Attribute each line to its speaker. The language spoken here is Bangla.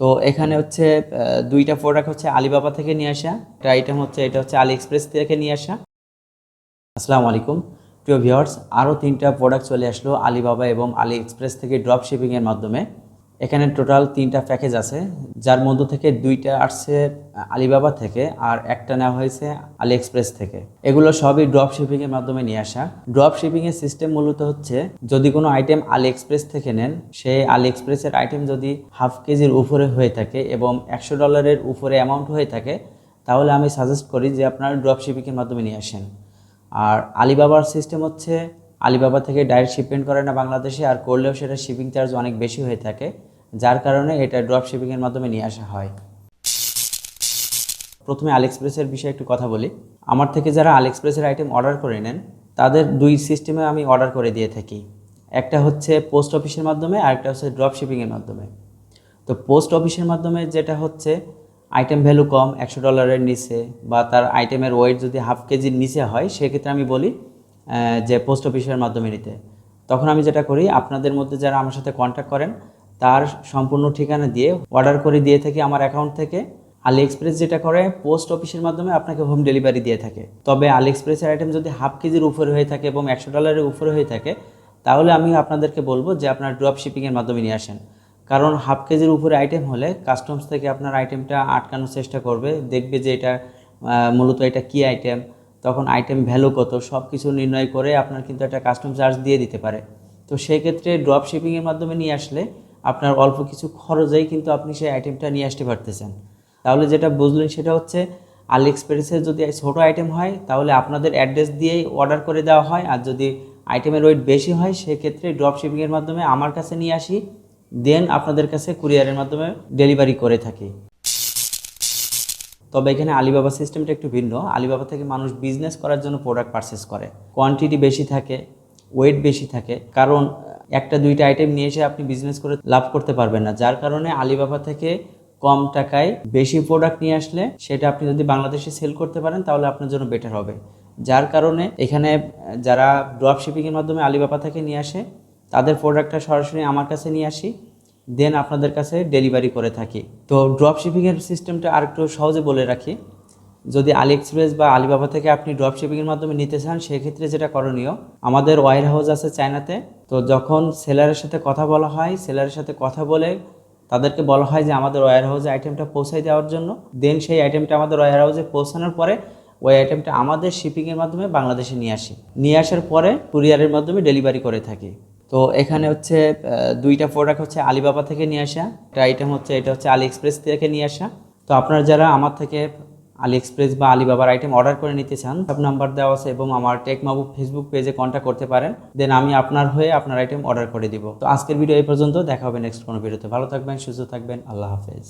Speaker 1: তো এখানে হচ্ছে দুইটা প্রোডাক্ট হচ্ছে আলিবাবা থেকে নিয়ে আসা। একটা আইটেম হচ্ছে, এটা হচ্ছে আলি এক্সপ্রেস থেকে নিয়ে আসা। আসসালামু আলাইকুম। প্রিয় ভিউয়ার্স আরও তিনটা প্রোডাক্ট চলে আসলো আলিবাবা এবং আলি এক্সপ্রেস থেকে ড্রপ শিপিংয়ের মাধ্যমে। এখানে টোটাল তিনটা প্যাকেজ আছে, যার মধ্য থেকে দুইটা আসছে আলিবাবা থেকে আর একটা নেওয়া হয়েছে আলি এক্সপ্রেস থেকে। এগুলো সবই ড্রপ শিপিংয়ের মাধ্যমে নিয়ে আসা। ড্রপ শিপিংয়ের সিস্টেম মূলত হচ্ছে, যদি কোনো আইটেম আলি এক্সপ্রেস থেকে নেন, সেই আলি এক্সপ্রেসের আইটেম যদি হাফ কেজির উপরে হয়ে থাকে এবং একশো ডলারের উপরে অ্যামাউন্ট হয়ে থাকে, তাহলে আমি সাজেস্ট করি যে আপনারা ড্রপ শিপিংয়ের মাধ্যমে নিয়ে আসেন। আর আলিবাবার সিস্টেম হচ্ছে আলিবাবা থেকে ডাইরেক্ট শিপমেন্ট করে না বাংলাদেশে, আর করলেও সেটা শিপিং চার্জ অনেক বেশি হয়ে থাকে, যার কারণে এটা ড্রপ শিপিংয়ের মাধ্যমে নিয়ে আসা হয়। প্রথমে আলিএক্সপ্রেসের বিষয়ে একটু কথা বলি। আমার থেকে যারা আলিএক্সপ্রেসের আইটেম অর্ডার করে নেন, তাদের দুই সিস্টেমে আমি অর্ডার করে দিয়ে থাকি। একটা হচ্ছে পোস্ট অফিসের মাধ্যমে, আর একটা হচ্ছে ড্রপ শিপিংয়ের মাধ্যমে। তো পোস্ট অফিসের মাধ্যমে যেটা হচ্ছে আইটেম ভ্যালু কম, একশো ডলারের নিচে, বা তার আইটেমের ওয়েট যদি হাফ কেজির নিচে হয়, সেক্ষেত্রে আমি বলি যে পোস্ট অফিসের মাধ্যমে নিতে। তখন আমি যেটা করি, আপনাদের মধ্যে যারা আমার সাথে কন্ট্যাক্ট করেন, তার সম্পূর্ণ ঠিকানা দিয়ে অর্ডার করে দিয়ে থাকি আমার অ্যাকাউন্ট থেকে। আলি এক্সপ্রেস যেটা করে পোস্ট অফিসের মাধ্যমে আপনাকে হোম ডেলিভারি দিয়ে থাকে। তবে আলি এক্সপ্রেসের আইটেম যদি হাফ কেজির উপরে হয়ে থাকে এবং একশো ডলারের উপরে হয়ে থাকে, তাহলে আমি আপনাদেরকে বলব যে আপনার ড্রপ শিপিংয়ের মাধ্যমে নিয়ে আসেন। কারণ হাফ কেজির উপরে আইটেম হলে কাস্টমস থেকে আপনার আইটেমটা আটকানোর চেষ্টা করবে, দেখবে যে এটা মূলত এটা কি আইটেম তখন আইটেম ভ্যালু কত সব কিছু নির্ণয় করে আপনার কিন্তু একটা কাস্টম চার্জ দিয়ে দিতে পারে। তো সেই ক্ষেত্রে ড্রপ শিপিংয়ের মাধ্যমে নিয়ে আসলে আপনার অল্প কিছু খরচেই কিন্তু আপনি সেই আইটেমটা নিয়ে আসতে পারতেছেন। তাহলে যেটা বুঝলেন সেটা হচ্ছে আলি যদি ছোটো আইটেম হয়, তাহলে আপনাদের অ্যাড্রেস দিয়েই অর্ডার করে দেওয়া হয়। আর যদি আইটেমের ওয়েট বেশি হয়, সেক্ষেত্রে ড্রপ শিপিংয়ের মাধ্যমে আমার কাছে নিয়ে আসি দেন আপনাদের কাছে কুরিয়ারের মাধ্যমে ডেলিভারি করে থাকি। তবে এখানে আলিবাবা সিস্টেমটা একটু ভিন্ন। আলিবাবা থেকে মানুষ বিজনেস করার জন্য প্রোডাক্ট পারচেস করে। কোয়ান্টিটি বেশি থাকে ওয়েট বেশি থাকে। কারণ, একটা, দুইটা আইটেম নিয়ে এসে আপনি বিজনেস করে লাভ করতে পারবেন না। যার কারণে আলিবাবা থেকে কম টাকায় বেশি প্রোডাক্ট নিয়ে আসলে সেটা আপনি যদি বাংলাদেশে সেল করতে পারেন, তাহলে আপনার জন্য বেটার হবে। যার কারণে এখানে, যারা ড্রপ শিপিংয়ের মাধ্যমে আলিবাবা থেকে নিয়ে আসে, তাদের প্রোডাক্টটা সরাসরি আমার কাছে নিয়ে আসি। দেন আপনাদের কাছে ডেলিভারি করে থাকি। তো ড্রপ শিপিংয়ের সিস্টেমটা আরেকটু সহজে বলে রাখি। যদি আলি এক্সপ্রেস বা আলিবাবা থেকে আপনি ড্রপ শিপিংয়ের মাধ্যমে নিতে চান, সেক্ষেত্রে যেটা করণীয়, আমাদের ওয়ার হাউস আছে চায়নাতে। তো যখন সেলারের সাথে কথা বলা হয়, সেলারের সাথে কথা বলে তাদেরকে বলা হয় যে আমাদের ওয়ার হাউসে আইটেমটা পৌঁছাই দেওয়ার জন্য। দেন সেই আইটেমটা আমাদের ওয়ার হাউসে পৌঁছানোর পরে ওই আইটেমটা আমাদের শিপিংয়ের মাধ্যমে বাংলাদেশে নিয়ে আসি। নিয়ে আসার পরে কুরিয়ারের মাধ্যমে ডেলিভারি করে থাকি। তো এখানে হচ্ছে দুইটা প্রোডাক্ট হচ্ছে আলিবাবা থেকে নিয়ে আসা। একটা আইটেম হচ্ছে, এটা হচ্ছে আলি এক্সপ্রেস থেকে নিয়ে আসা। তো আপনারা যারা আমার থেকে আলি এক্সপ্রেস বা আলিবাবার আইটেম অর্ডার করে নিতে চান, সব নাম্বার দেওয়া আছে এবং আমার টেক মাবু ফেসবুক পেজে কন্ট্যাক্ট করতে পারেন। দেন আমি আপনার হয়ে আপনার আইটেম অর্ডার করে দিব। তো আজকের ভিডিও এই পর্যন্ত, দেখা হবে নেক্সট কোনো ভিডিওতে ভালো থাকবেন, সুস্থ থাকবেন, আল্লাহ হাফেজ।